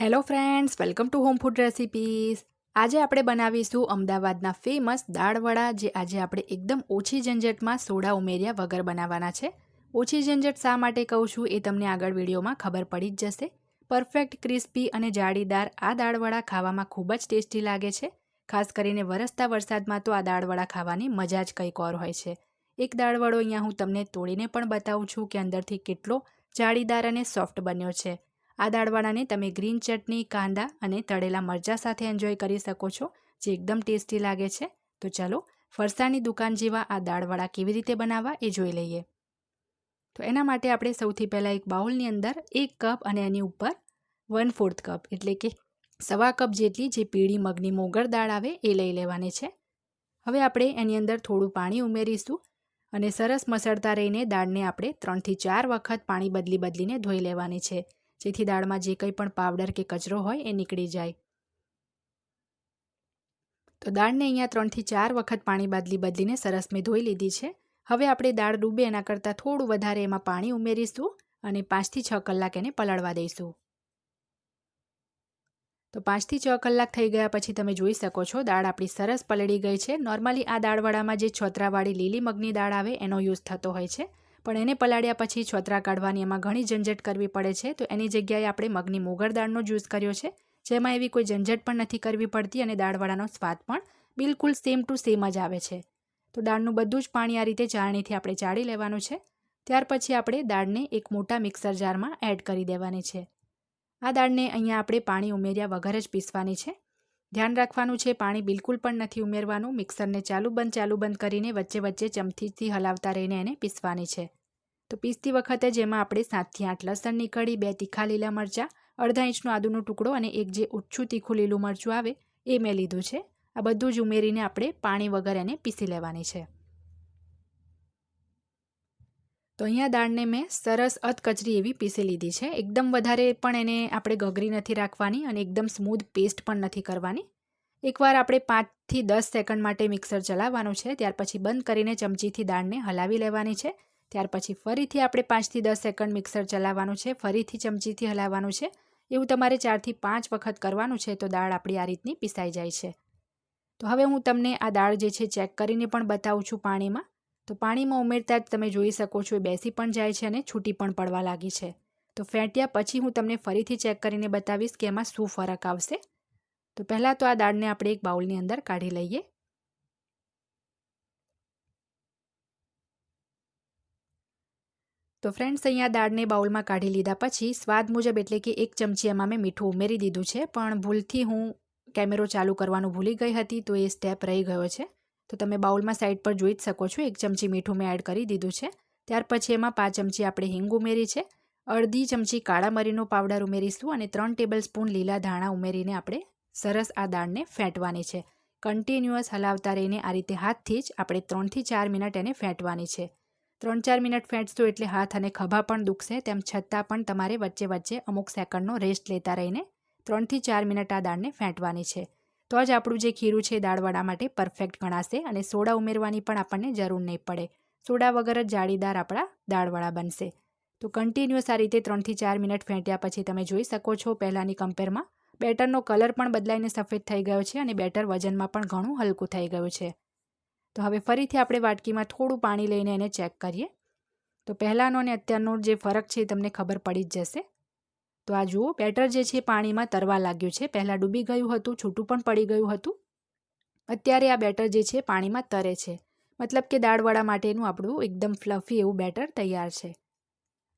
Hello friends welcome to home food recipes આજે આપણે બનાવીશું અમદાવાદના ફેમસ દાળવડા જે આજે આપણે એકદમ ઓછી ઝંઝટમાં સોડા ઉમેર્યા વગર બનાવવાના છે. ઓછી ઝંઝટ શા માટે કહું છું એ તમને આગળ વિડીયોમાં ખબર પડી જ જશે. પરફેક્ટ ક્રિસ્પી અને જાળીદાર આ દાળવડા ખાવામાં ખૂબ જ ટેસ્ટી લાગે છે. ખાસ કરીને વરસતા વરસાદમાં તો આ દાળવડા ખાવાની મજા જ કંઈક ઓર હોય છે. એક દાળવડો અહીંયા હું તમને તોડીને પણ બતાવું છું કે અંદરથી કેટલો જાળીદાર અને સોફ્ટ બન્યો છે. આ દાળવાળાને તમે ગ્રીન ચટણી, કાંદા અને તળેલા મરચાં સાથે એન્જોય કરી શકો છો, જે એકદમ ટેસ્ટી લાગે છે. તો ચાલો, ફરસાણની દુકાન જેવા આ દાળવાળા કેવી રીતે બનાવવા એ જોઈ લઈએ. તો એના માટે આપણે સૌથી પહેલાં એક બાઉલની અંદર એક કપ અને એની ઉપર વન ફોર્થ કપ, એટલે કે સવા કપ જેટલી જે પીળી મગની મોગર દાળ આવે એ લઈ લેવાની છે. હવે આપણે એની અંદર થોડું પાણી ઉમેરીશું અને સરસ મસળતા રહીને દાળને આપણે ત્રણથી ચાર વખત પાણી બદલી બદલીને ધોઈ લેવાની છે. જેથી દાળમાં જે કંઈ પણ પાવડર કે કચરો હોય એ નીકળી જાય. તો દાળને અહીંયા ત્રણથી ચાર વખત પાણી બદલી બદલીને સરસ મેં ધોઈ લીધી છે. હવે આપણે દાળ ડૂબે એના કરતાં થોડું વધારે એમાં પાણી ઉમેરીશું અને પાંચથી છ કલાક એને પલળવા દઈશું. તો પાંચથી છ કલાક થઈ ગયા પછી તમે જોઈ શકો છો દાળ આપણી સરસ પલળી ગઈ છે. નોર્મલી આ દાળવાળામાં જે છોતરાવાળી લીલી મગની દાળ આવે એનો યુઝ થતો હોય છે. પણ એને પલાળ્યા પછી છોતરા કાઢવાની એમાં ઘણી ઝંઝટ કરવી પડે છે. તો એની જગ્યાએ આપણે મગની મોગર દાળનો જ્યુસ કર્યો છે. જેમાં એવી કોઈ ઝંઝટ પણ નથી કરવી પડતી અને દાળવાળાનો સ્વાદ પણ બિલકુલ સેમ ટુ સેમ જ આવે છે. તો દાળનું બધું જ પાણી આ રીતે ચાળણીથી આપણે ચાળી લેવાનું છે. ત્યાર પછી આપણે દાળને એક મોટા મિક્સર જારમાં એડ કરી દેવાની છે. આ દાળને અહીંયા આપણે પાણી ઉમેર્યા વગર જ પીસવાની છે. ધ્યાન રાખવાનું છે, પાણી બિલકુલ પણ નથી ઉમેરવાનું, મિક્સરને ચાલુ બંધ ચાલુ બંધ કરીને વચ્ચે વચ્ચે ચમચીથી હલાવતા રહીને એને પીસવાની છે. તો પીસતી વખતે જેમાં આપણે સાતથી આઠ લસણની કળી બે તીખા લીલા મરચાં, અડધા ઇંચનો આદુનો ટુકડો અને એક જે ઓછું તીખું લીલું મરચું આવે, એ મેં લીધું છે. આ બધું જ ઉમેરીને આપણે પાણી વગર એને પીસી લેવાની છે. તો અહીંયા દાળને મેં સરસ અધકચરી એવી પીસી લીધી છે. એકદમ વધારે પણ એને આપણે ગગરી નથી રાખવાની અને એકદમ સ્મૂધ પેસ્ટ પણ નથી કરવાની. એકવાર આપણે પાંચથી દસ સેકન્ડ માટે મિક્સર ચલાવવાનું છે, ત્યાર પછી બંધ કરીને ચમચીથી દાળને હલાવી લેવાની છે. ત્યાર પછી ફરીથી આપણે પાંચથી દસ સેકન્ડ મિક્સર ચલાવવાનું છે, ફરીથી ચમચીથી હલાવવાનું છે. એવું તમારે ચારથી પાંચ વખત કરવાનું છે તો દાળ આપણી આ રીતની પીસાઈ જાય છે. તો હવે હું તમને આ દાળ જે છે ચેક કરીને પણ બતાવું છું પાણીમાં. તો પાણીમાં ઉમેરતા જ તમે જોઈ શકો છો એ બેસી પણ જાય છે અને છૂટી પણ પડવા લાગી છે. તો ફેંટ્યા પછી હું તમને ફરીથી ચેક કરીને બતાવીશ કે એમાં શું ફરક આવશે. તો પહેલાં તો આ દાળને આપણે એક બાઉલની અંદર કાઢી લઈએ. તો ફ્રેન્ડ્સ, અહીંયા દાળને બાઉલમાં કાઢી લીધા પછી સ્વાદ મુજબ એટલે કે એક ચમચી એમાં મેં મીઠું ઉમેરી દીધું છે, પણ ભૂલથી હું કેમેરો ચાલુ કરવાનું ભૂલી ગઈ હતી તો એ સ્ટેપ રહી ગયો છે. તો તમે બાઉલમાં સાઈડ પર જોઈ જ શકો છો. એક ચમચી મીઠું મેં એડ કરી દીધું છે. ત્યાર પછી એમાં પાંચ ચમચી આપણે હિંગ ઉમેરી છે. અડધી ચમચી કાળા મરીનો પાવડર ઉમેરીશું અને ત્રણ ટેબલ સ્પૂન લીલા ધાણા ઉમેરીને આપણે સરસ આ દાળને ફેંટવાની છે. કન્ટિન્યુઅસ હલાવતા રહીને આ રીતે હાથથી જ આપણે ત્રણથી ચાર મિનિટ એને ફેંટવાની છે. ત્રણ ચાર મિનિટ ફેંટશો એટલે હાથ અને ખભા પણ દુખશે, તેમ છતાં પણ તમારે વચ્ચે વચ્ચે અમુક સેકન્ડનો રેસ્ટ લેતા રહીને ત્રણથી ચાર મિનિટ આ દાળને ફેંટવાની છે. તો જ આપણું જે ખીરું છે દાળવડા માટે પરફેક્ટ ગણાશે અને સોડા ઉમેરવાની પણ આપણને જરૂર નહીં પડે. સોડા વગર જ જાળીદાર આપણા દાળવડા બનશે. તો કન્ટિન્યુઅસ આ રીતે ત્રણથી ચાર મિનિટ ફેંટ્યા પછી તમે જોઈ શકો છો પહેલાંની કમ્પેરમાં બેટરનો કલર પણ બદલાઈને સફેદ થઈ ગયો છે અને બેટર વજનમાં પણ ઘણું હલકું થઈ ગયું છે. તો હવે ફરીથી આપણે વાટકીમાં થોડું પાણી લઈને એને ચેક કરીએ. તો પહેલાંનો અને અત્યારનો જે ફરક છે એ તમને ખબર પડી જ જશે. તો આ જુઓ, બેટર જે છે પાણીમાં તરવા લાગ્યું છે. પહેલાં ડૂબી ગયું હતું, છૂટું પણ પડી ગયું હતું. અત્યારે આ બેટર જે છે પાણીમાં તરે છે. મતલબ કે દાળવડા માટેનું આપણું એકદમ ફ્લફી એવું બેટર તૈયાર છે.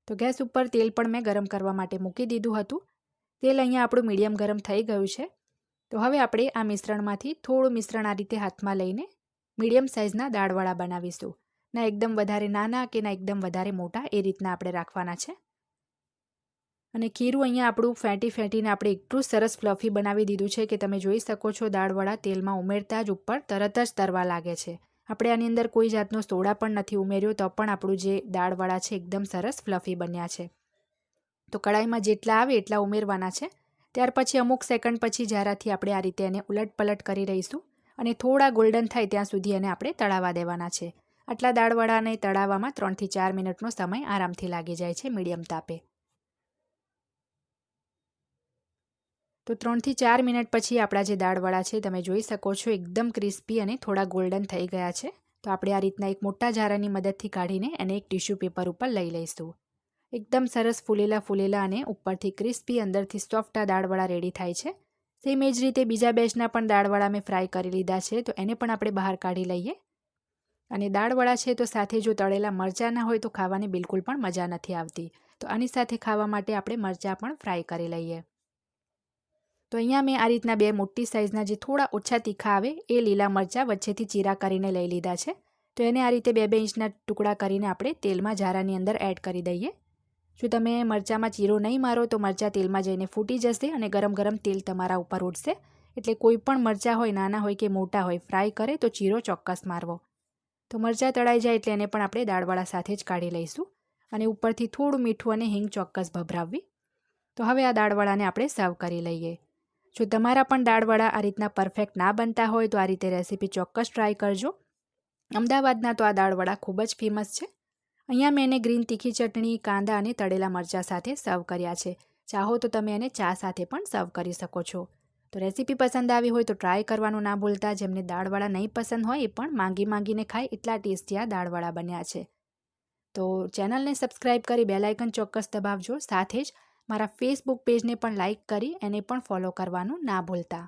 તો ગેસ ઉપર તેલ પણ મેં ગરમ કરવા માટે મૂકી દીધું હતું. તેલ અહીંયા આપણું મીડિયમ ગરમ થઈ ગયું છે. તો હવે આપણે આ મિશ્રણમાંથી થોડું મિશ્રણ આ રીતે હાથમાં લઈને મીડિયમ સાઇઝના દાળવડા બનાવીશું. ના એકદમ વધારે નાના કે ના એકદમ વધારે મોટા એ રીતના આપણે રાખવાના છે. અને ખીરું અહીંયા આપણું ફેંટી ફેંટીને આપણે એટલું સરસ ફ્લફી બનાવી દીધું છે કે તમે જોઈ શકો છો દાળવાળા તેલમાં ઉમેરતા જ ઉપર તરત જ તરવા લાગે છે. આપણે આની અંદર કોઈ જાતનો સોડા પણ નથી ઉમેર્યો, તો પણ આપણું જે દાળવાળા છે એકદમ સરસ ફ્લફી બન્યા છે. તો કડાઈમાં જેટલા આવે એટલા ઉમેરવાના છે. ત્યાર પછી અમુક સેકન્ડ પછી જ્યારાથી આપણે આ રીતે એને ઉલટપલટ કરી રહીશું અને થોડા ગોલ્ડન થાય ત્યાં સુધી એને આપણે તળાવવા દેવાના છે. આટલા દાળવડાને તળાવવામાં ત્રણથી ચાર મિનિટનો સમય આરામથી લાગી જાય છે મીડિયમ તાપે. તો ત્રણથી ચાર મિનિટ પછી આપણા જે દાળવડા છે, તમે જોઈ શકો છો, એકદમ ક્રિસ્પી અને થોડા ગોલ્ડન થઈ ગયા છે. તો આપણે આ રીતના એક મોટા જારાની મદદથી કાઢીને એને એક ટિશ્યુ પેપર ઉપર લઈ લઈશું. એકદમ સરસ ફૂલેલા ફૂલેલા અને ઉપરથી ક્રિસ્પી, અંદરથી સોફ્ટ આ દાળવડા રેડી થાય છે. સેમ એ જ રીતે બીજા બેચના પણ દાળવડા મેં ફ્રાય કરી લીધા છે, તો એને પણ આપણે બહાર કાઢી લઈએ. અને દાળવડા છે, તો સાથે જો તળેલા મરચાં ના હોય, તો ખાવાની બિલકુલ પણ મજા નથી આવતી. તો આની સાથે ખાવા માટે આપણે મરચાં પણ ફ્રાય કરી લઈએ. તો અહીંયા મેં આ રીતના બે મોટી સાઇઝના જે થોડા ઓછા તીખા આવે, એ લીલા મરચાં વચ્ચેથી ચીરા કરીને લઈ લીધા છે. તો એને આ રીતે બે બે ઇંચના ટુકડા કરીને આપણે તેલમાં ઝારાની અંદર એડ કરી દઈએ. જો તમે મરચાંમાં ચીરો નહીં મારો તો મરચાં તેલમાં જઈને ફૂટી જશે અને ગરમ ગરમ તેલ તમારા ઉપર ઉડશે. એટલે કોઈ પણ મરચાં હોય, નાના હોય કે મોટા હોય, ફ્રાય કરે તો ચીરો ચોક્કસ મારવો. તો મરચાં તળાઈ જાય એટલે એને પણ આપણે દાળવાળા સાથે જ કાઢી લઈશું અને ઉપરથી થોડું મીઠું અને હિંગ ચોક્કસ ભભરાવવી. તો હવે આ દાળવાળાને આપણે સર્વ કરી લઈએ. જો તમારા પણ દાળવડા આ રીતના પરફેક્ટ ના બનતા હોય તો આ રીતે રેસીપી ચોક્કસ ટ્રાય કરજો. અમદાવાદના તો આ દાળવડા ખૂબ જ ફેમસ છે. અહીંયા મેં એને ગ્રીન તીખી ચટણી, કાંદા અને તળેલા મરચાં સાથે સર્વ કર્યા છે. ચાહો તો તમે એને ચા સાથે પણ સર્વ કરી શકો છો. તો રેસીપી પસંદ આવી હોય તો ટ્રાય કરવાનું ના ભૂલતા, જેમને દાળવડા નહીં પસંદ હોય એ પણ માંગી માંગીને ખાય એટલા ટેસ્ટી આ દાળવડા બન્યા છે. તો ચેનલને સબસ્ક્રાઈબ કરી બેલાઇકન ચોક્કસ દબાવજો. સાથે જ મારા ફેસબુક પેજને પણ લાઇક કરી એને પણ ફોલો કરવાનું ના ભૂલતા.